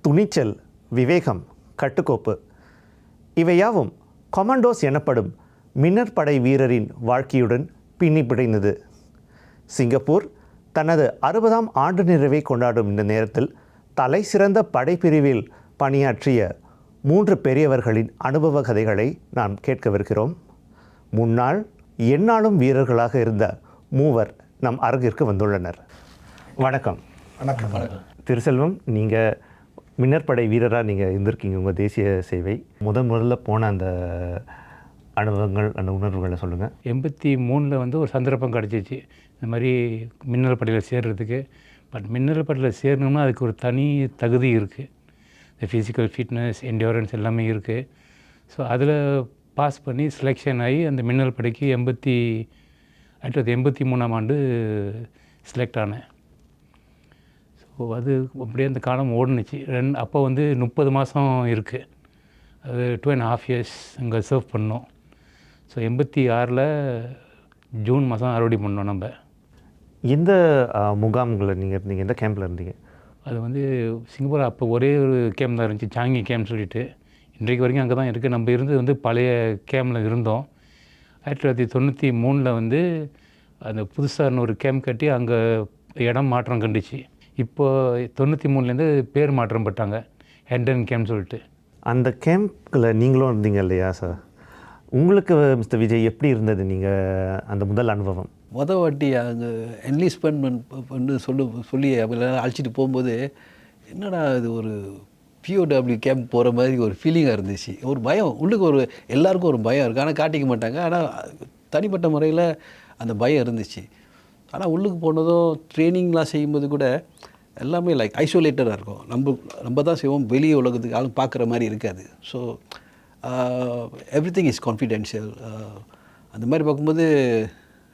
துணிச்சல் விவேகம் கட்டுக்கோப்பு. இவையாவும் கொமண்டோஸ் எனப்படும் மின்னற்படை வீரரின் வாழ்க்கையுடன் பின்னி பிணைந்தது சிங்கப்பூர் தனது அறுபதாம் ஆண்டு நிறைவை கொண்டாடும் இந்த நேரத்தில் தலை சிறந்த படைப்பிரிவில் பணியாற்றிய மூன்று பெரியவர்களின் அனுபவ கதைகளை நாம் கேட்கவிருக்கிறோம். முன்னாள் எந்நாளும் வீரர்களாக இருந்த மூவர் நம் அரங்கிற்கு வந்துள்ளனர். வணக்கம். வணக்கம். திருசெல்வம் நீங்கள் மின்னற்படை வீரராக நீங்கள் இருந்திருக்கீங்க உங்கள் தேசிய சேவை. முதன் முதல்ல போன அந்த அனுபவங்கள் அந்த உணர்வுகளை சொல்லுங்கள் எண்பத்தி மூணில் வந்து ஒரு சந்தர்ப்பம் கிடச்சிச்சு. இந்த மாதிரி மின்னல் படையில் சேர்றதுக்கு. பட் மின்னல் படையில் சேரணும்னா அதுக்கு ஒரு தனி தகுதி இருக்குது இந்த ஃபிசிக்கல் ஃபிட்னஸ் என்டியூரன்ஸ் எல்லாமே இருக்குது ஸோ அதில் பாஸ் பண்ணி செலெக்ஷன் ஆகி அந்த மின்னல் படைக்கு எண்பத்தி ஆயிரத்தி எண்பத்தி மூணாம் ஆண்டு செலக்ட் ஆனேன். ஸோ அது அப்படியே அந்த காலம் ஓடுனுச்சு. ரெண்டு அப்போ வந்து முப்பது மாதம் இருக்குது அது டூ அண்ட் ஹாஃப் இயர்ஸ் அங்கே சர்வ் பண்ணோம். ஸோ எண்பத்தி ஆறில் ஜூன் மாதம் அறுவடை பண்ணோம் நம்ம. எந்த முகாம்களை நீங்கள் இருந்தீங்க எந்த கேம்பில் இருந்தீங்க? அது வந்து சிங்கப்பூர் அப்போ ஒரே ஒரு கேம்ப் தான் இருந்துச்சு சாங்கி கேம்ப் சொல்லிட்டு. இன்றைக்கு வரைக்கும் அங்கே தான் இருக்குது நம்ம இருந்து வந்து பழைய கேம்பில் இருந்தோம். ஆயிரத்தி தொள்ளாயிரத்தி தொண்ணூற்றி மூணில் வந்து அந்த புதுசாக ஒரு கேம்ப் கட்டி அங்கே இடம் மாற்றம் கண்டுச்சு. இப்போ தொண்ணூற்றி மூணுலேருந்து பேர் மாற்றம் பட்டாங்க. ஹெண்டன் கேம்ப் சொல்லிட்டு. அந்த கேம்பில் நீங்களும் இருந்தீங்க இல்லையா சார்? உங்களுக்கு மிஸ்டர் விஜய் எப்படி இருந்தது நீங்கள் அந்த முதல் அனுபவம்? மொதல் வாட்டி அங்கே என்லிஸ்ட்மெண்ட் பண்ணு சொல்லு சொல்லி அவங்கள அழைச்சிட்டு போகும்போது என்னடா இது ஒரு பிஓடபிள்யூ கேம்ப் போகிற மாதிரி ஒரு ஃபீலிங்காக இருந்துச்சு. ஒரு பயம் உள்ளுக்கு ஒரு எல்லாருக்கும் ஒரு பயம் இருக்குது ஆனால் காட்டிக்க மாட்டாங்க. ஆனால் தனிப்பட்ட முறையில் அந்த பயம் இருந்துச்சு. ஆனால் உள்ளுக்கு போனதும் ட்ரைனிங்லாம் செய்யும்போது கூட எல்லாமே லைக் ஐசோலேட்டடாக இருக்கும். நம்ம நம்ம தான் செய்வோம். வெளியே உலகத்துக்கு ஆளும் பார்க்குற மாதிரி இருக்காது. So everything is confidential அந்த மாதிரி பார்க்கும்போது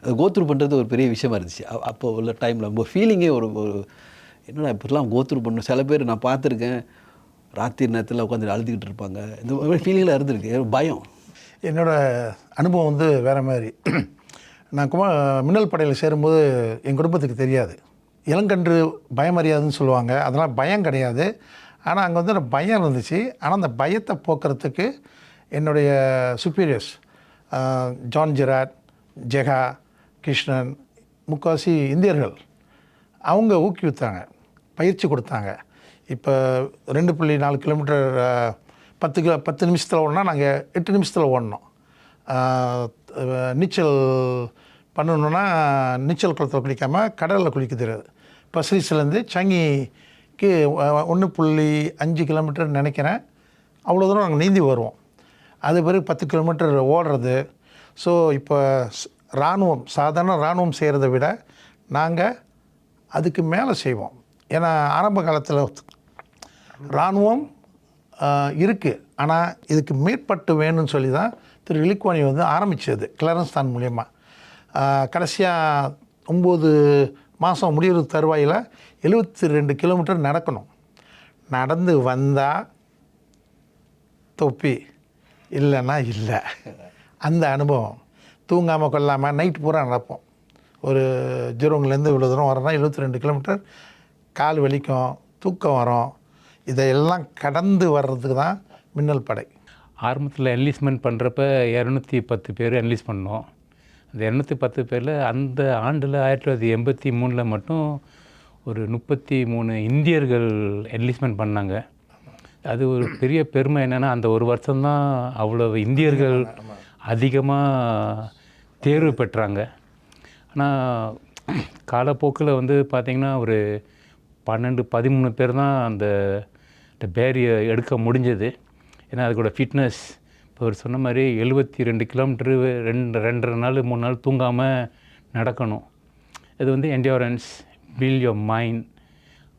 அது கோத்ரூ பண்ணுறது ஒரு பெரிய விஷயமா இருந்துச்சு. அப்போ உள்ள டைமில் நம்ம ஃபீலிங்கே ஒரு ஒரு என்னடா இப்படிலாம் கோத்ரூ பண்ணணும்? சில பேர் நான் பார்த்துருக்கேன். ராத்திரி நேரத்தில் உட்காந்து அழுதுகிட்டு இருப்பாங்க. இந்த மாதிரி ஃபீலிங்கில் இருந்திருக்கு. பயம். என்னோடய அனுபவம் வந்து வேறு மாதிரி. நான் குமா மின்னல் படையில் சேரும்போது என் குடும்பத்துக்கு தெரியாது. இளங்கன்று பயமறியாதுன்னு சொல்லுவாங்க. அதெல்லாம் பயம் கிடையாது. ஆனால் அங்கே வந்து பயம் இருந்துச்சு. ஆனால் அந்த பயத்தை போக்குறதுக்கு என்னுடைய சுப்பீரியர்ஸ் ஜான் ஜெராட் ஜெகா கிருஷ்ணன் முக்கால்வாசி இந்தியர்கள் அவங்க ஊக்குவித்தாங்க. பயிற்சி கொடுத்தாங்க. இப்போ ரெண்டு புள்ளி நாலு கிலோமீட்டர் பத்து கிலோ பத்து நிமிஷத்தில் ஓடனா நாங்கள் எட்டு நிமிஷத்தில் ஓடணும். நீச்சல் பண்ணணுன்னா நீச்சல் குளத்தில் குளிக்காமல் கடலில் குளிக்க தெரியாது பசிரிஸ்லேருந்து சங்கிக்கு ஒன்று புள்ளி அஞ்சு கிலோமீட்டர் நினைக்கிறேன். அவ்வளோ தூரம் நாங்கள் நீந்தி வருவோம். அது பிறகு பத்து கிலோமீட்டர் ஓடுறது. ஸோ இப்போ இராணுவம் சாதாரண இராணுவம் செய்கிறத விட நாங்கள் அதுக்கு மேலே செய்வோம். ஏன்னா ஆரம்ப காலத்தில் இராணுவம் இருக்குது ஆனால் இதுக்கு மேற்பட்டு வேணும்னு சொல்லி தான் திரு இலிக்குவானி வந்து ஆரம்பித்தது கிளரன்ஸ் தான் மூலியமாக கடைசியாக ஒம்பது மாதம் முடிகிற தருவாயில் எழுபத்தி ரெண்டு கிலோமீட்டர் நடக்கணும். நடந்து வந்தால் தொப்பி இல்லைன்னா இல்லை. அந்த அனுபவம். தூங்காமல் கொள்ளாமல் நைட் பூரா நடப்போம். ஒரு ஜீரோங்லேருந்து இவ்வளோ தூரம் வரோம்னா எழுபத்தி ரெண்டு கிலோமீட்டர். கால் வலிக்கும் தூக்கம் வரும். இதையெல்லாம் கடந்து வர்றதுக்கு தான் மின்னல் படை. ஆரம்பத்தில் என்லிஸ்ட்மெண்ட் பண்ணுறப்ப இரநூத்தி பத்து பேர் என்லிஸ்ட் பண்ணோம். அந்த இரநூத்தி பத்து பேரில் அந்த ஆண்டில் ஆயிரத்தி தொள்ளாயிரத்தி எண்பத்தி மூணில் மட்டும் ஒரு முப்பத்தி மூணு இந்தியர்கள் என்லிஸ்ட்மெண்ட் பண்ணாங்க. அது ஒரு பெரிய பெருமை என்னென்னா அந்த ஒரு வருஷம்தான் அவ்வளோ இந்தியர்கள் அதிகமாக தேர்வு பெற்றாங்க. ஆனால் காலப்போக்கில் வந்து பார்த்திங்கன்னா ஒரு பன்னெண்டு பதிமூணு பேர் தான் அந்த இந்த பேரியை எடுக்க முடிஞ்சது. ஏன்னா அதுக்கூட ஃபிட்னஸ் இப்போ அவர் சொன்ன மாதிரி எழுபத்தி ரெண்டு கிலோமீட்ரு ரெண்டு ரெண்டரை நாள் மூணு நாள் தூங்காமல் நடக்கணும். இது வந்து endurance fill your mind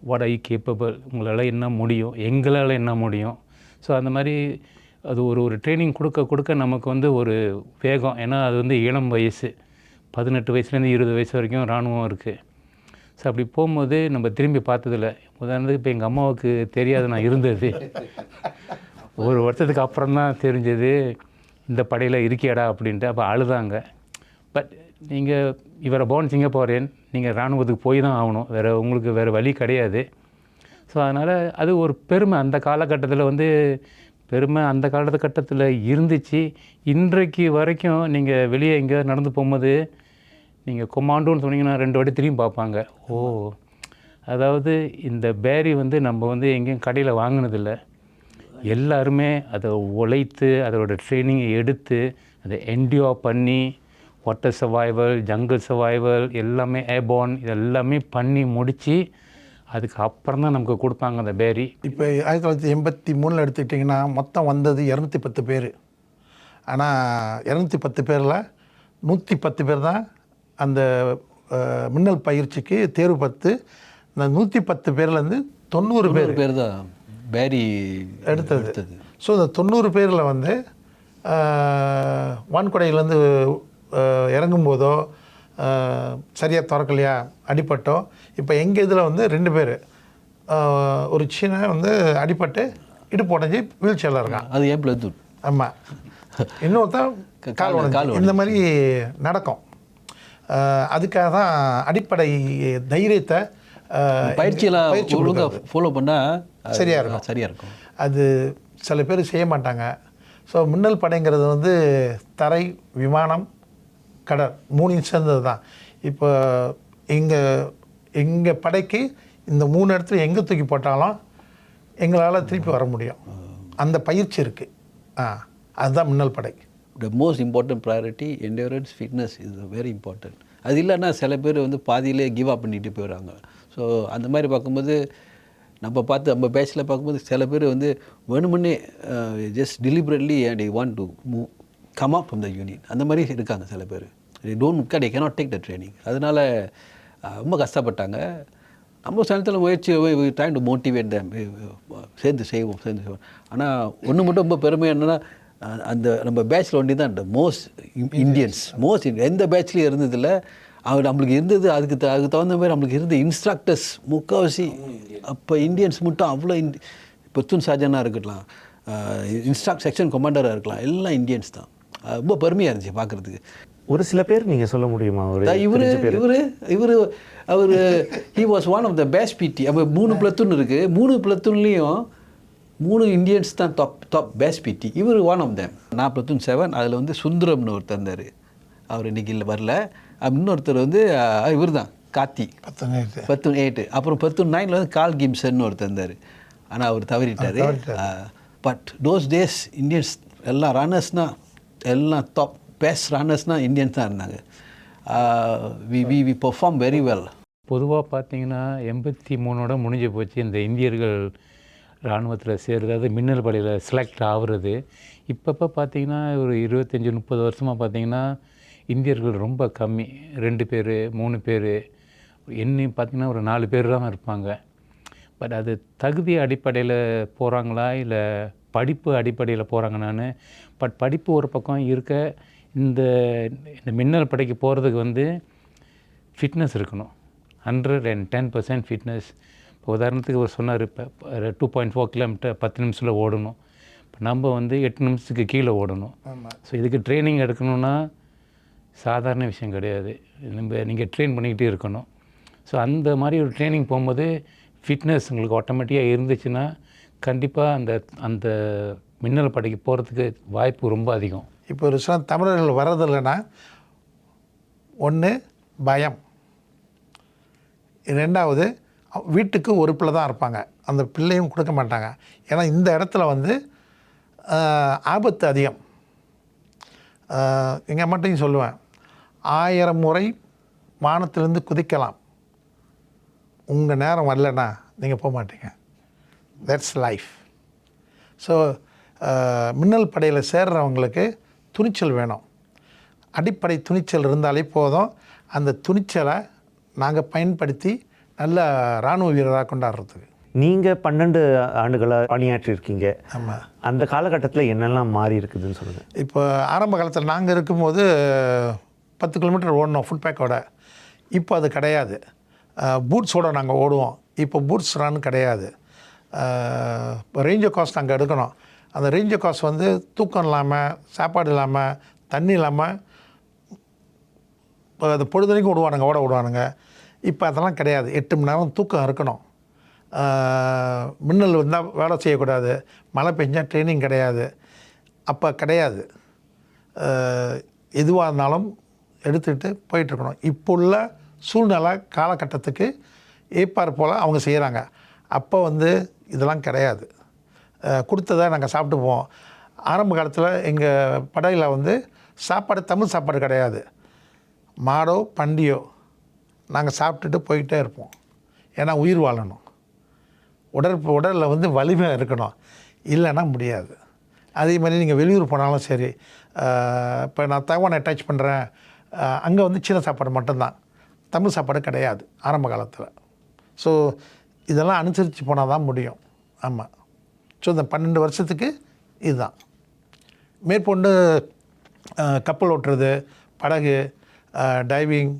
what I capable உங்களால் என்ன முடியும்? எங்களால் என்ன முடியும்? ஸோ அந்த மாதிரி அது ஒரு ஒரு ட்ரைனிங் கொடுக்க கொடுக்க நமக்கு வந்து ஒரு வேகம். ஏன்னா அது வந்து இளம் வயசு. பதினெட்டு வயசுலேருந்து இருபது வயசு வரைக்கும் இராணுவம் இருக்குது ஸோ அப்படி போகும்போது நம்ம திரும்பி பார்த்ததில்ல. உதாரணத்துக்கு இப்போ எங்கள் அம்மாவுக்கு தெரியாது நான் இருந்தது. ஒரு வருஷத்துக்கு அப்புறம் தான் தெரிஞ்சது இந்த படையில் இருக்கியாடா அப்படின்ட்டு. அப்போ அழுதாங்க. பட் நீங்கள் இவரை போன் சிங்கப்போரேன். நீங்கள் இராணுவத்துக்கு போய் தான் ஆகணும். வேறு உங்களுக்கு வேறு வழி கிடையாது. ஸோ அதனால் அது ஒரு பெருமை. அந்த காலகட்டத்தில் வந்து பெருமை அந்த காலகட்டத்தில் இருந்துச்சு. இன்றைக்கு வரைக்கும் நீங்கள் வெளியே எங்கேயோ நடந்து போகும்போது நீங்கள் கொமாண்டோன்னு சொன்னீங்கன்னா ரெண்டு வாட்டி திரும்பி பார்ப்பாங்க. ஓ அதாவது இந்த பேரி வந்து நம்ம வந்து எங்கேயும் கடையில் வாங்கினதில்லை. எல்லாருமே அதை உழைத்து அதோட ட்ரைனிங்கை எடுத்து அதை என்டியோ பண்ணி வாட்டர் சர்வைவல் ஜங்கிள் சர்வைவல் எல்லாமே ஏபான் இதெல்லாமே பண்ணி முடித்து அதுக்கு அப்புறம் தான் நமக்கு கொடுப்பாங்க அந்த பேரி இப்போ ஆயிரத்தி தொள்ளாயிரத்தி எண்பத்தி மூணில் எடுத்துக்கிட்டிங்கன்னா மொத்தம் வந்தது இரநூத்தி பத்து பேர். ஆனால் இரநூத்தி பத்து பேரில் நூற்றி பத்து பேர் தான் அந்த மின்னல் பயிற்சிக்கு தேர்வு பத்து. இந்த நூற்றி பத்து பேர்லேருந்து தொண்ணூறு பேர். பேர் தான். பேரி எடுத்தது. ஸோ இந்த தொண்ணூறு பேரில் வந்து வான்குடையிலேருந்து இறங்கும்போதோ சரியாக திறக்கலையா அடிபட்டோ இப்போ எங்கள் இதில் வந்து ரெண்டு பேர். ஒரு சின்ன வந்து அடிபட்டு இடுப்பு உடஞ்சி வீல் சேரில் இருக்கான். அது ஏன் பிளத்தூர் ஆமாம் இன்னொருத்தன் கால் கால் உடஞ்சி. இந்த மாதிரி நடக்கும். அதுக்காக தான் அடிப்படை தைரியத்தை பயிற்சியெல்லாம் பயிற்சி. ஃபாலோ பண்ணால் சரியா இருக்கும். சரியாக இருக்கும். அது சில பேர் செய்ய மாட்டாங்க. ஸோ மின்னல் படைங்கிறது வந்து தரை விமானம் கடல் மூணையும் சேர்ந்தது தான் இப்போ எங்கள் எங்கள் படைக்கு இந்த மூணு இடத்துல எங்கே தூக்கி போட்டாலும் எங்களால் திருப்பி வர முடியும். அந்த பயிற்சி இருக்குது ஆ அதுதான் மின்னல் படை. The most important priority endurance fitness is very important அது இல்லைன்னா சில பேர் வந்து பாதியிலே கிவ் அப் பண்ணிட்டு போயிடுறாங்க. ஸோ அந்த மாதிரி பார்க்கும்போது நம்ம பார்த்து நம்ம பேட்சில் பார்க்கும்போது சில பேர் வந்து வேணுமுன்னே just deliberately and I want to move come up from the union அந்த மாதிரி இருக்காங்க சில பேர். Don't get I cannot take the training அதனால ரொம்ப கஷ்டப்பட்டாங்க. நம்ம சனத்தில் முயற்சி ட்ரைங் டு மோட்டிவேட் தேம் சேர்ந்து செய்வோம் சேர்ந்து செய்வோம். ஆனால் ஒன்று மட்டும் ரொம்ப பெருமை என்னென்னா அந்த நம்ம பேட்சில் ஒண்டி தான் மோஸ்ட் இந்தியன்ஸ் மோஸ்ட் எந்த பேட்ச்லேயும் இருந்ததில்ல. அவர் நம்மளுக்கு இருந்தது அதுக்கு த- அதுக்கு தகுந்த மாதிரி நம்மளுக்கு இருந்த இன்ஸ்ட்ரக்டர்ஸ் முக்கால்வாசி அப்போ இந்தியன்ஸ் மட்டும் அவ்வளோ இந்தி பெத்துன் சாஜனாக இருக்கட்டும் இன்ஸ்ட்ரக்ட் செக்ஷன் கமாண்டராக இருக்கலாம். எல்லாம் இந்தியன்ஸ் தான். ரொம்ப பெருமையாக இருந்துச்சு பார்க்குறதுக்கு ஒரு சில பேர் நீங்கள் சொல்ல முடியுமா? ஒரு இவர் இவர் இவர் அவர் he was one of the best PT அப்போ மூணு பிளத்தூன் இருக்குது மூணு பிளத்தூன்லேயும் மூணு இந்தியன்ஸ் தான் டாப் டாப் பெஸ்ட் பிடி இவர் ஒன் ஆஃப் தேம் நான் பிளத்தூன் செவன் அதில் வந்து சுந்தரம்னு ஒருத்தர் இருந்தார். அவர் இன்னைக்கு இல்லை வரல. இன்னொருத்தர் வந்து இவர் தான் கார்த்தி. பத்தொன்னு பத்து எயிட்டு அப்புறம் பத்து நைனில் வந்து கால் கிம்சன் ஒருத்தர் இருந்தார். ஆனால் அவர் தவறிட்டார். பட் டோஸ் டேஸ் இந்தியன்ஸ் எல்லாம் ரன்னர்ஸ்னால் எல்லாம் டாப் பெஸ்ட் ரன்னர்ஸ்னால் இந்தியன்ஸ் தான் இருந்தாங்க. We we we perform very well பொதுவாக பார்த்தீங்கன்னா எண்பத்தி மூணோட முடிஞ்சு போச்சு. இந்த இந்தியர்கள் இராணுவத்தில் சேர்றது மின்னல் படையில் செலக்ட் ஆகுறது இப்பப்போ பார்த்திங்கன்னா ஒரு இருபத்தஞ்சி முப்பது வருஷமாக பார்த்தீங்கன்னா இந்தியர்கள் ரொம்ப கம்மி. ரெண்டு பேர் மூணு பேர் என்னையும் பார்த்தீங்கன்னா ஒரு நாலு பேர் தான் இருப்பாங்க. பட் அது தகுதி அடிப்படையில் போகிறாங்களா இல்லை படிப்பு அடிப்படையில் போகிறாங்க நான்? பட் படிப்பு ஒரு பக்கம் இருக்க இந்த இந்த மின்னல் படைக்கு போகிறதுக்கு வந்து ஃபிட்னஸ் இருக்கணும். Hundred and ten percent fitness உதாரணத்துக்கு அவர் சொன்னார் இப்போ டூ பாயிண்ட் ஃபோர் கிலோமீட்டர் பத்து நிமிஷத்தில் ஓடணும். இப்போ நம்ம வந்து எட்டு நிமிஷத்துக்கு கீழே ஓடணும். ஸோ இதுக்கு ட்ரைனிங் எடுக்கணும்னா சாதாரண விஷயம் கிடையாது. நம்ம நீங்கள் ட்ரெயின் பண்ணிக்கிட்டே இருக்கணும். ஸோ அந்த மாதிரி ஒரு ட்ரைனிங் போகும்போது ஃபிட்னஸ் உங்களுக்கு ஆட்டோமேட்டிக்காக இருந்துச்சுன்னா கண்டிப்பாக அந்த அந்த மின்னல் படைக்கு போகிறதுக்கு வாய்ப்பு ரொம்ப அதிகம். இப்போ ஒரு சில தமிழர்கள் வர்றதில்லைன்னா ஒன்று பயம். ரெண்டாவது வீட்டுக்கு ஒரு பிள்ளை தான் இருப்பாங்க. அந்த பிள்ளையும் கொடுக்க மாட்டாங்க. ஏன்னா இந்த இடத்துல வந்து ஆபத்து அதிகம். எங்கள் அம்மாட்டையும் சொல்லுவேன். ஆயிரம் முறை வானத்திலிருந்து குதிக்கலாம். உங்கள் நேரம் வரலன்னா நீங்கள் போக மாட்டீங்க. தட்ஸ் லைஃப் ஸோ மின்னல் படையில் சேர்றவங்களுக்கு துணிச்சல் வேணும். அடிப்படை துணிச்சல் இருந்தாலே போதும். அந்த துணிச்சலை நாங்கள் பயன்படுத்தி நல்ல இராணுவ வீரராக கொண்டாடுறதுக்கு. நீங்கள் பன்னெண்டு ஆண்டுகளாக பணியாற்றிருக்கீங்க ஆமாம் அந்த காலகட்டத்தில் என்னெல்லாம் மாறி இருக்குதுன்னு சொல்லுங்கள் இப்போ ஆரம்ப காலத்தில் நாங்கள் இருக்கும்போது பத்து கிலோமீட்டர் ஓடணும் ஃபுட் பேக்கோட இப்போ அது கிடையாது. பூட்ஸோட நாங்கள் ஓடுவோம். இப்போ பூட்ஸ் ரன் கிடையாது. இப்போ ரேஞ்சர் காஸ்ட் நாங்கள் எடுக்கணும். அந்த ரேஞ்சர் காஸ்ட் வந்து தூக்கம் இல்லாமல் சாப்பாடு இல்லாமல் தண்ணி இல்லாமல் அது பொழுதுனைக்கும் விடுவானுங்க ஓட விடுவானுங்க இப்போ அதெல்லாம் கிடையாது. எட்டு மணி நேரம் தூக்கம் இருக்கணும். மின்னல் வந்தால் வேலை செய்யக்கூடாது. மழை பெஞ்சால் ட்ரைனிங் கிடையாது. அப்போ கிடையாது. எதுவாக இருந்தாலும் எடுத்துக்கிட்டு போயிட்டுருக்கணும். இப்போ உள்ள சூழ்நிலை காலகட்டத்துக்கு ஏற்பார் போல் அவங்க செய்கிறாங்க அப்போ வந்து இதெல்லாம் கிடையாது. கொடுத்ததை நாங்கள் சாப்பிட்டு போவோம் ஆரம்ப காலத்தில் எங்கள் படையில் வந்து சாப்பாடு தமிழ் சாப்பாடு கிடையாது. மாடோ பண்டியோ நாங்கள் சாப்பிட்டுட்டு போயிட்டே இருப்போம். ஏன்னா உயிர் வாழணும். உடல் உடலில் வந்து வலிமை இருக்கணும். இல்லைன்னா முடியாது. அதே மாதிரி நீங்கள் வெளியூர் போனாலும் சரி இப்போ நான் தவானை டச் பண்ணுறேன் அங்கே வந்து சீன சாப்பாடு மட்டும்தான். தமிழ் சாப்பாடு கிடையாது ஆரம்ப காலத்தில். ஸோ இதெல்லாம் அனுசரித்து போனால் தான் முடியும். ஆமாம் ஸோ இந்த பன்னெண்டு வருஷத்துக்கு இதுதான். மேற்கொண்டு கப்பல் ஓட்டுறது படகு டைவிங்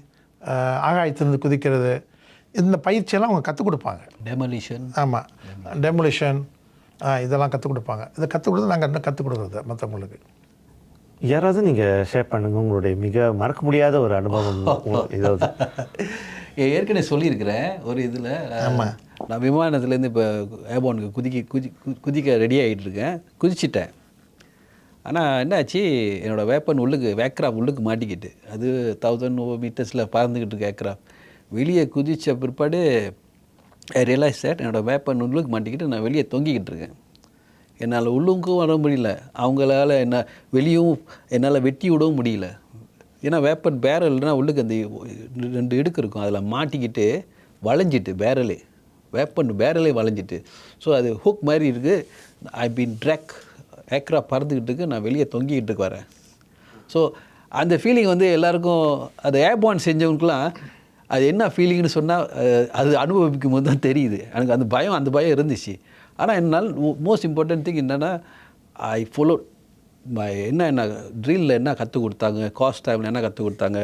ஆகாயத்திலிருந்து குதிக்கிறது. இந்த பயிற்சியெல்லாம் அவங்க கற்றுக் கொடுப்பாங்க. டெமலிஷன் ஆமாம் டெமோலிஷன் இதெல்லாம் கற்றுக் கொடுப்பாங்க. இதை கற்றுக் கொடுத்து நாங்கள் இன்னும் கற்றுக் கொடுக்குறது மற்றவங்களுக்கு யாராவது நீங்கள் ஷேர் பண்ணுங்க. உங்களுடைய மிக மறக்க முடியாத ஒரு அனுபவம் ஏதாவது ஏற்கனவே சொல்லியிருக்கிறேன். ஒரு இதில் நான் விமானத்துலேருந்து இப்போ ஏர்போனுக்கு குதிக்க குதி கு- குதிக்க ரெடி ஆகிட்டு இருக்கேன். குதிச்சிட்டேன். ஆனால் என்னாச்சு? என்னோடய வேப்பன் உள்ளுக்கு வேக்ராப் உள்ளுக்கு மாட்டிக்கிட்டு. அது தௌசண்ட் ஓ மீட்டர்ஸில் பறந்துக்கிட்டு இருக்கு ஏக்ராப் வெளியே குதித்த பிற்பாடு ஐ ரியலைஸ் தட் என்னோடய வேப்பன் உள்ளுக்கு மாட்டிக்கிட்டு நான் வெளியே தொங்கிக்கிட்டு இருக்கேன். என்னால் உள்ளுக்கும் வர முடியல. அவங்களால என்ன வெளியும் என்னால் வெட்டி விடவும் முடியல. ஏன்னா வேப்பன் பேரல்னா உள்ளுக்கு அந்த ரெண்டு இடுக்கு இருக்கும். அதில் மாட்டிக்கிட்டு வளைஞ்சிட்டு பேரலே வேப்பன் பேரலே வளைஞ்சிட்டு. ஸோ அது ஹுக் மாதிரி இருக்குது ஐ பீன் ட்ராக் ஏக்ரா பறந்துக்கிட்டு இருக்கு நான் வெளியே தொங்கிக்கிட்டு இருக்கு வரேன் ஸோ அந்த ஃபீலிங் வந்து எல்லாருக்கும் அது ஏர்பான் செஞ்சவங்களுக்குலாம் அது என்ன ஃபீலிங்னு சொன்னால் அது அனுபவிக்கும் போது தான் தெரியுது. எனக்கு அந்த பயம் அந்த பயம் இருந்துச்சு. ஆனால் என்னால் மோஸ்ட் இம்பார்ட்டன்ட் திங் என்னென்னா ஐ ஃபாலோ என்ன என்ன ட்ரில்லில் என்ன கற்றுக் கொடுத்தாங்க காஸ்ட் டைமில் என்ன கற்றுக் கொடுத்தாங்க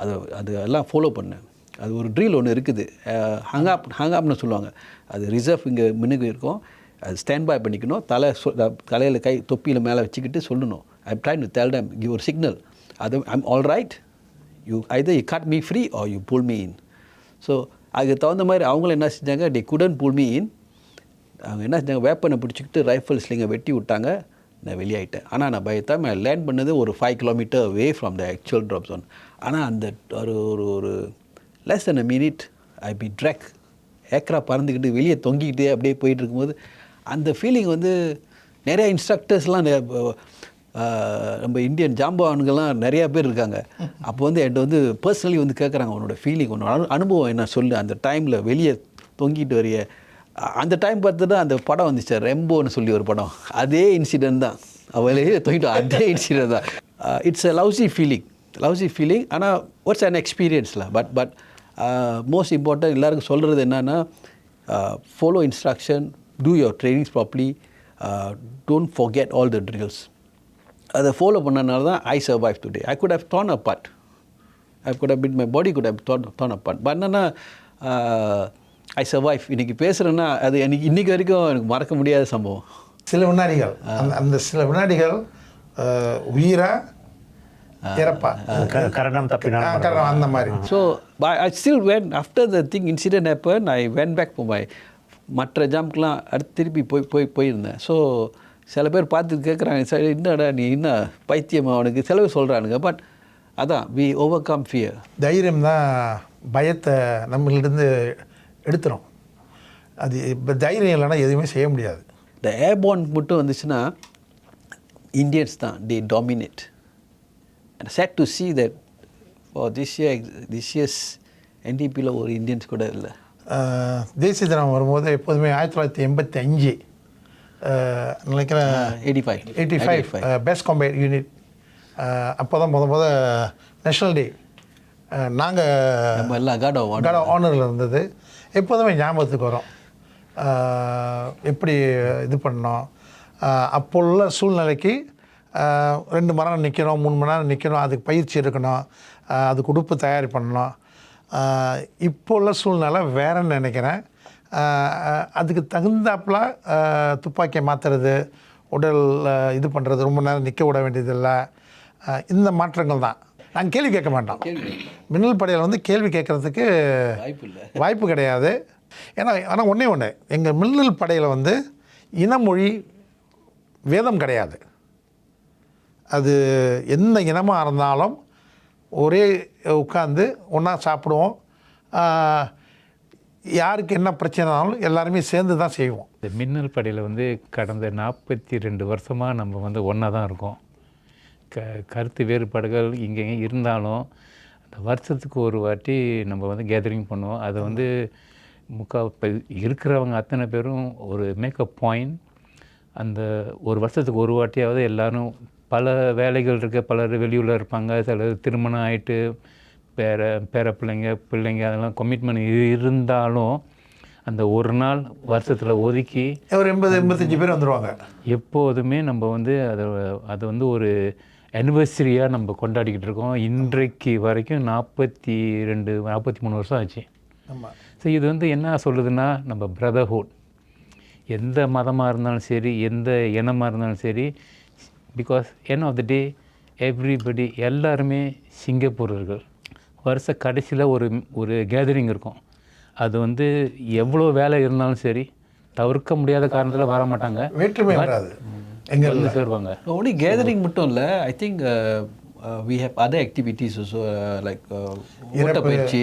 அது அது எல்லாம் ஃபாலோ பண்ணேன். அது ஒரு ட்ரில் ஒன்று இருக்குது. ஹங்காப் ஹங்காப்னு சொல்லுவாங்க. அது ரிசர்வ் இங்கே மினுக்கு இருக்கும். அது ஸ்டாண்ட் பாய் பண்ணிக்கணும். தலை சொ தலையில் கை தொப்பியில் மேலே வச்சுக்கிட்டு சொல்லணும். I train to tell time give ஒரு சிக்னல் அது I'm all right you either you cut me free or you pull me in so அதுக்கு தகுந்த மாதிரி அவங்களும் என்ன செஞ்சாங்க டி குடன் புல் மீ இன் அவங்க என்ன செஞ்சாங்க வேப்பனை பிடிச்சிக்கிட்டு ரைஃபிள் ஸ்லிங்கை வெட்டி விட்டாங்க. நான் வெளியாயிட்டேன். ஆனால் நான் பயத்தாம லேண்ட் பண்ணது ஒரு five kilometre away from the actual drop zone ஆனால் அந்த ஒரு ஒரு ஒரு less than a minute I be drag ஏக்கரா பறந்துக்கிட்டு வெளியே தொங்கிக்கிட்டே அப்படியே போயிட்டு இருக்கும்போது அந்த ஃபீலிங் வந்து நிறையா இன்ஸ்ட்ரக்டர்ஸ்லாம் நம்ம இந்தியன் ஜாம்பவான்கள்லாம் நிறையா பேர் இருக்காங்க. அப்போ வந்து என்கிட்ட வந்து பர்சனலி வந்து கேட்குறாங்க உன்னோட ஃபீலிங் உன்னோட அனுபவம் என்ன சொல்லு. அந்த டைமில் வெளியே தொங்கிட்டு வரைய அந்த டைம் பார்த்துட்டு அந்த படம் வந்துச்சு. ரெம்போன்னு சொல்லி ஒரு படம். அதே இன்சிடென்ட் தான். அவளே தொங்கிட்டு அதே இன்சிடென்ட் தான். It's a lousy feeling lousy feeling ஆனால் வாட்ஸ் அன் எக்ஸ்பீரியன்ஸில் பட் பட் மோஸ்ட் இம்பார்ட்டன்ட் எல்லாருக்கும் சொல்கிறது என்னென்னா follow instruction to your trainings probably don't forget all the drills அதை ஃபாலோ பண்ணனால தான் I survive today I could have torn apart. I could have been my body could have torn torn apart. But என்னன்னா I survive இன்னைக்கு பேசுகிறேன்னா அது எனக்கு இன்னைக்கு வரைக்கும் எனக்கு மறக்க முடியாத சம்பவம். சில வினாடிகள் அந்த சில வினாடிகள் உயிரா இறப்பா. கரணம் கரணம் அந்த மாதிரி. So I still when after the thing incident happen I went back for my மற்ற ஜாம்ப்க்கெலாம் அடுத்து திருப்பி போய் போய் போயிருந்தேன். ஸோ சில பேர் பார்த்து கேட்குறாங்க சார் என்னடா நீ என்ன பைத்தியமா அவனுக்கு சில பேர் சொல்கிறானுங்க பட் அதான் வி ஓவர் கம் ஃபியர் தைரியம் தான் பயத்தை நம்மளிருந்து எடுத்துரும். அது இப்போ தைரியம் இல்லைன்னா எதுவுமே செய்ய முடியாது. இந்த ஏர்போன் மட்டும் வந்துச்சுன்னா இந்தியன்ஸ் தான் they dominate and sad to see that for this year this years என்டிபியில் ஒரு இந்தியன்ஸ் கூட இல்லை. தேசிய தினம் வரும்போது எப்போதுமே ஆயிரத்தி தொள்ளாயிரத்தி எண்பத்தி அஞ்சு நினைக்கிறேன் eighty five eighty five best combat unit அப்போ தான் முத முத நேஷ்னல் டே நாங்கள் எல்லாம் காட் ஆஃப் ஆனரில் இருந்தது. எப்போதுமே ஞாபகத்துக்கு வரும். எப்படி இது பண்ணோம்? அப்போ உள்ள சூழ்நிலைக்கு ரெண்டு மணி நேரம் நிற்கணும் மூணு மணி நேரம் நிற்கணும் அதுக்கு பயிற்சி எடுக்கணும். அஹ், அதுக்கு உடுப்பு தயார் பண்ணணும். இப்போ உள்ள சூழ்நிலை வேறன்னு நினைக்கிறேன். அதுக்கு தகுந்தாப்புல துப்பாக்கியை மாற்றுறது உடல் இது பண்ணுறது ரொம்ப நேரம் நிற்க விட வேண்டியதில்லை. இந்த மாற்றங்கள் தான். நாங்கள் கேள்வி கேட்க மாட்டோம். மின்னல் படையில் வந்து கேள்வி கேட்குறதுக்கு வாய்ப்பு கிடையாது. ஏன்னா ஆனால் ஒன்றே ஒன்று எங்கள் மின்னல் படையில் வந்து இனமொழி வேதம் கிடையாது. அது எந்த இனமாக இருந்தாலும் ஒரே உட்காந்து ஒன்றா சாப்பிடுவோம். யாருக்கு என்ன பிரச்சனைனாலும் எல்லாருமே சேர்ந்து தான் செய்வோம். இந்த மின்னல் படையில் வந்து கடந்த நாற்பத்தி ரெண்டு வருஷமாக நம்ம வந்து ஒன்றா தான் இருக்கோம். க கருத்து வேறுபாடுகள் இங்கே இருந்தாலும் அந்த வருஷத்துக்கு ஒரு வாட்டி நம்ம வந்து கேதரிங் பண்ணுவோம். அதை வந்து முக்கா இப்போ இருக்கிறவங்க அத்தனை பேரும் ஒரு மேக்கப் பாயிண்ட் அந்த ஒரு வருஷத்துக்கு ஒரு வாட்டியாவது எல்லோரும் பல வேலைகள் இருக்க. பலர் வெளியூரில் இருப்பாங்க. சிலர் திருமணம் ஆயிட்டு பேர பேர பிள்ளைங்க பிள்ளைங்க அதெல்லாம் கமிட்மெண்ட் இருந்தாலும் அந்த ஒரு நாள் வருஷத்தில் ஒதுக்கி ஒரு எண்பது எண்பத்தஞ்சு பேர் வந்துடுவாங்க எப்போதுமே நம்ம வந்து அதை அது வந்து ஒரு அனிவர்சரியாக நம்ம கொண்டாடிக்கிட்டு இருக்கோம். இன்றைக்கு வரைக்கும் நாற்பத்தி ரெண்டு நாற்பத்தி மூணு வருஷம் ஆச்சு. ஆமாம் ஸோ இது வந்து என்ன சொல்லுதுன்னா நம்ம பிரதர்ஹுட் எந்த மதமாக இருந்தாலும் சரி எந்த இனமாக இருந்தாலும் சரி because end of the day everybody எல்லாருமே சிங்கப்பூரர்கள். வருஷ கடைசியில் ஒரு ஒரு கேதரிங் இருக்கும். அது வந்து எவ்வளோ வேலை இருந்தாலும் சரி தவிர்க்க முடியாத காரணத்தில் வர மாட்டாங்க. வேற்றுமை வராது. எங்கள் வந்து சேருவாங்க. Only gathering மட்டும் இல்லை I think we have other activities so like ஓட்ட பயிற்சி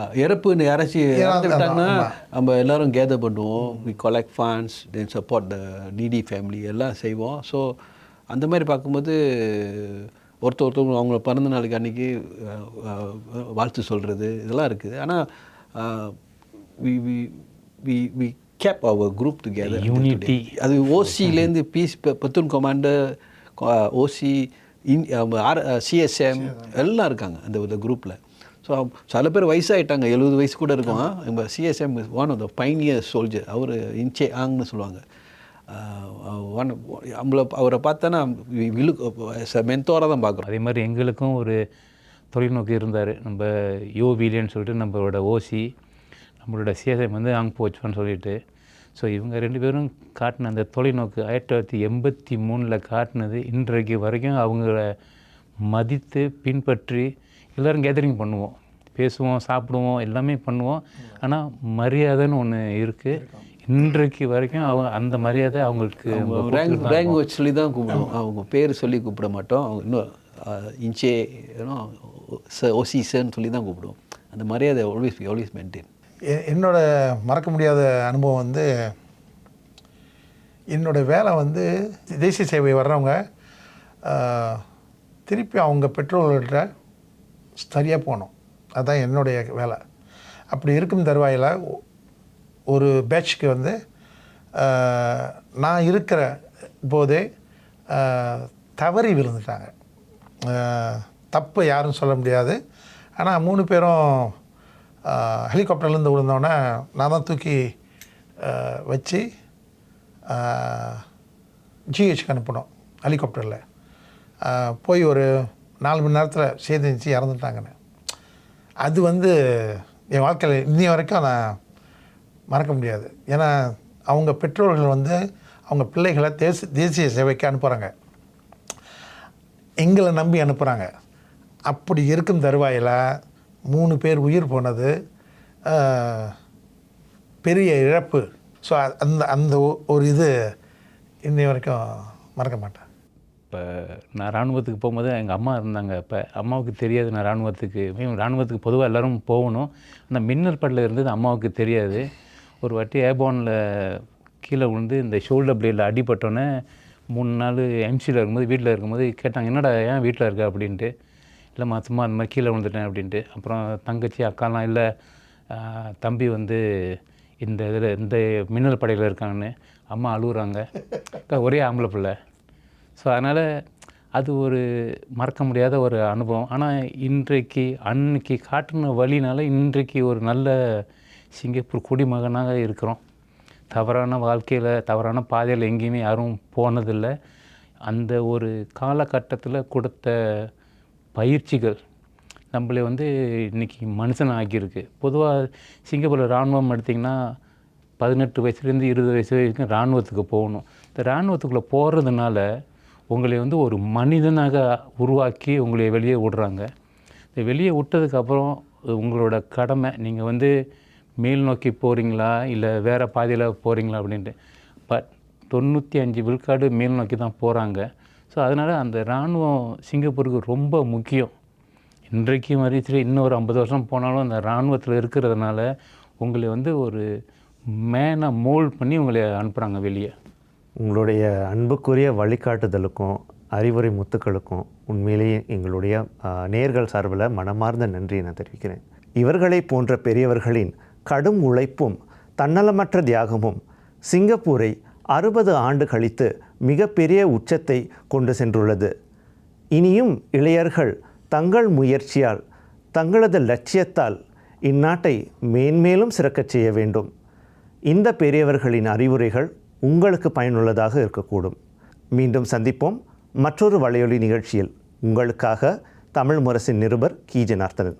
uh, இறப்புன்னு யாராச்சும் இறந்து விட்டாங்கன்னா நம்ம எல்லாரும் கேதர் பண்ணுவோம். We collect funds then support the needy family எல்லாம் செய்வோம். ஸோ அந்த மாதிரி பார்க்கும்போது ஒருத்தர் ஒருத்தவங்க அவங்க பிறந்த நாளுக்கு அன்றைக்கி வாழ்த்து சொல்கிறது இதெல்லாம் இருக்குது. ஆனால் we we we we keep our group together Unity. அது ஓசிலேருந்து பீஸ் பத்துன் கமாண்டர் ஓசி இன் ஆர் சிஎஸ்எம் எல்லாம் இருக்காங்க அந்த இந்த குரூப்பில் ஸோ சில பேர் வயசாயிட்டாங்க எழுபது வயசு கூட இருக்கும். நம்ம CSM one of the pioneer soldier அவர் இன்ச்சே ஆங்னு சொல்லுவாங்க. ஒன் நம்மளை அவரை பார்த்தோன்னா விழு மென்தோராக தான் பார்க்குறோம் அதே மாதிரி எங்களுக்கும் ஒரு தொலைநோக்கு இருந்தார். நம்ம யோ வீலியன்னு சொல்லிட்டு நம்மளோட ஓசி நம்மளோட சிஎஸ்எம் வந்து அங்கே போச்சுன்னு சொல்லிட்டு. ஸோ இவங்க ரெண்டு பேரும் காட்டின அந்த தொலைநோக்கு ஆயிரத்தி தொள்ளாயிரத்தி எண்பத்தி மூணில் காட்டினது இன்றைக்கு வரைக்கும் அவங்கள மதித்து பின்பற்றி எல்லோரும் கேதரிங் பண்ணுவோம். பேசுவோம் சாப்பிடுவோம் எல்லாமே பண்ணுவோம். ஆனால் மரியாதைன்னு ஒன்று இருக்குது இன்றைக்கு வரைக்கும் அவங்க அந்த மரியாதை அவங்களுக்கு ரேங்க் ரேங்க் வச்சு சொல்லி தான் கூப்பிடுவோம் அவங்க பேர் சொல்லி கூப்பிட மாட்டோம். அவங்க இன்னும் இன்ச்சே ஏன்னோ ச ஓசி சார்னு சொல்லி தான் கூப்பிடுவோம். அந்த மரியாதை ஆல்வேஸ் ஆல்வேஸ் மெயின்டைன் என்னோட மறக்க முடியாத அனுபவம் வந்து என்னோட வேலை வந்து தேசிய சேவை வர்றவங்க திருப்பி அவங்க பெற்றோர்கள்ட்ட சரியாக போகணும். அதுதான் என்னுடைய வேலை. அப்படி இருக்கும் தருவாயில் ஒரு பேட்ச்க்கு வந்து நான் இருக்கிற போதே தவறி விழுந்துட்டாங்க. தப்பு யாரும் சொல்ல முடியாது. ஆனால் மூணு பேரும் ஹெலிகாப்டர்லேருந்து விழுந்தோடனே நான் தான் தூக்கி வச்சு ஜிஹெச்க்கு அனுப்பினோம் ஹெலிகாப்டரில் போய் ஒரு நாலு மணி நேரத்தில் சேதரிச்சு இறந்துட்டாங்கன்னு. அது வந்து என் வாழ்க்கையில் இன்னி வரைக்கும் நான் மறக்க முடியாது. ஏன்னா அவங்க பெற்றோர்கள் வந்து அவங்க பிள்ளைகளை தேச தேசிய சேவைக்கு அனுப்புகிறாங்க எங்களை நம்பி அனுப்புகிறாங்க அப்படி இருக்கும் தருவாயில் மூணு பேர் உயிர் போனது பெரிய இழப்பு. ஸோ அந்த அந்த ஒரு இது இன்னை வரைக்கும் மறக்க மாட்டேன். இப்போ நான் இராணுவத்துக்கு போகும்போது எங்கள் அம்மா இருந்தாங்க. இப்போ அம்மாவுக்கு தெரியாது நான் இராணுவத்துக்கு இராணுவத்துக்கு பொதுவாக எல்லோரும் போகணும். அந்த மின்னல் இருந்தது அம்மாவுக்கு தெரியாது. ஒரு வாட்டி ஏபோனில் கீழே விழுந்து இந்த ஷோல்டர் பிளேடில் அடிபட்டோன்னே மூணு நாள் எம்சியில் இருக்கும்போது வீட்டில் இருக்கும்போது கேட்டாங்க என்னடா ஏன் வீட்டில் இருக்க? அப்படின்ட்டு. இல்லைம்மா சும்மா அந்த மாதிரி கீழே விழுந்துட்டேன் அப்படின்ட்டு. அப்புறம் தங்கச்சி அக்காலாம் இல்லை தம்பி வந்து இந்த இதில் இந்த மின்னல் படையில் இருக்காங்கன்னு அம்மா அழுகுறாங்க. அக்கா ஒரே ஆம்பளை பிள்ளை. ஸோ அதனால் அது ஒரு மறக்க முடியாத ஒரு அனுபவம். ஆனால் இன்றைக்கு அன்னைக்கு காட்டின வழினால இன்றைக்கு ஒரு நல்ல சிங்கப்பூர் குடிமகனாக இருக்கிறோம். தவறான வாழ்க்கையில் தவறான பாதையில் எங்கேயுமே யாரும் போனதில்லை. அந்த ஒரு காலகட்டத்தில் கொடுத்த பயிற்சிகள் நம்மளை வந்து இன்றைக்கி மனுஷன் ஆக்கியிருக்கு. பொதுவாக சிங்கப்பூரில் இராணுவம் எடுத்திங்கன்னா பதினெட்டு வயசுலேருந்து இருபது வயசு வரைக்கும் இராணுவத்துக்கு போகணும். இந்த இராணுவத்துக்குள்ளே போகிறதுனால உங்களை வந்து ஒரு மனிதனாக உருவாக்கி உங்களை வெளியே விடுறாங்க. இந்த வெளியே விட்டதுக்கப்புறம் உங்களோட கடமை நீங்கள் வந்து மேல் நோக்கி போகிறீங்களா இல்லை வேறு பாதையில் போகிறீங்களா அப்படின்ட்டு. பட் தொண்ணூற்றி அஞ்சு விழுக்காடு மேல் நோக்கி தான் போகிறாங்க ஸோ அதனால் அந்த இராணுவம் சிங்கப்பூருக்கு ரொம்ப முக்கியம். இன்றைக்கு மறிச்சு இன்னொரு ஐம்பது வருஷம் போனாலும் அந்த இராணுவத்தில் இருக்கிறதுனால உங்களை வந்து ஒரு மேனை மோல்ட் பண்ணி உங்களை அனுப்புகிறாங்க வெளியே. உங்களுடைய அன்புக்குரிய வழிகாட்டுதலுக்கும் அறிவுரை முத்துக்களுக்கும் உண்மையிலேயே எங்களுடைய நேர்கள் சார்பில் மனமார்ந்த நன்றியை நான் தெரிவிக்கிறேன். இவர்களை போன்ற பெரியவர்களின் கடும் உழைப்பும் தன்னலமற்ற தியாகமும் சிங்கப்பூரை அறுபது ஆண்டு கழித்து மிகப்பெரிய உச்சத்தை கொண்டு சென்றுள்ளது. இனியும் இளையர்கள் தங்கள் முயற்சியால் தங்களது லட்சியத்தால் இந்நாட்டை மேன்மேலும் சிறக்கச் செய்ய வேண்டும். இந்த பெரியவர்களின் அறிவுரைகள் உங்களுக்கு பயனுள்ளதாக இருக்கக்கூடும். மீண்டும் சந்திப்போம் மற்றொரு வலையொலி நிகழ்ச்சியில். உங்களுக்காக தமிழ் முரசின் நிருபர் கி. ஜனார்த்தனன்.